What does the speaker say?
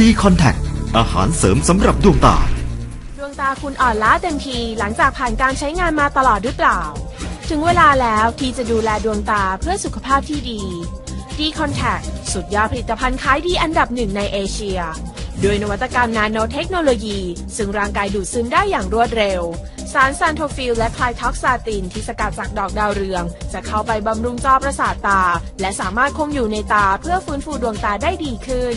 ดีคอนแทคอาหารเสริมสำหรับดวงตา ดวงตาคุณอ่อนล้าเต็มทีหลังจากผ่านการใช้งานมาตลอดหรือเปล่า ถึงเวลาแล้วที่จะดูแลดวงตาเพื่อสุขภาพที่ดี D Contact สุดยอดผลิตภัณฑ์ขายดีอันดับหนึ่งในเอเชียโดยนวัตกรรมนาโนเทคโนโลยี ซึ่งร่างกายดูดซึมได้อย่างรวดเร็ว สารซานโทฟิลและคลายท็อกซาตินที่สกัดจากดอกดาวเรือง จะเข้าไปบำรุงจอประสาทตา และสามารถคงอยู่ในตาเพื่อฟื้นฟูดวงตาได้ดีขึ้น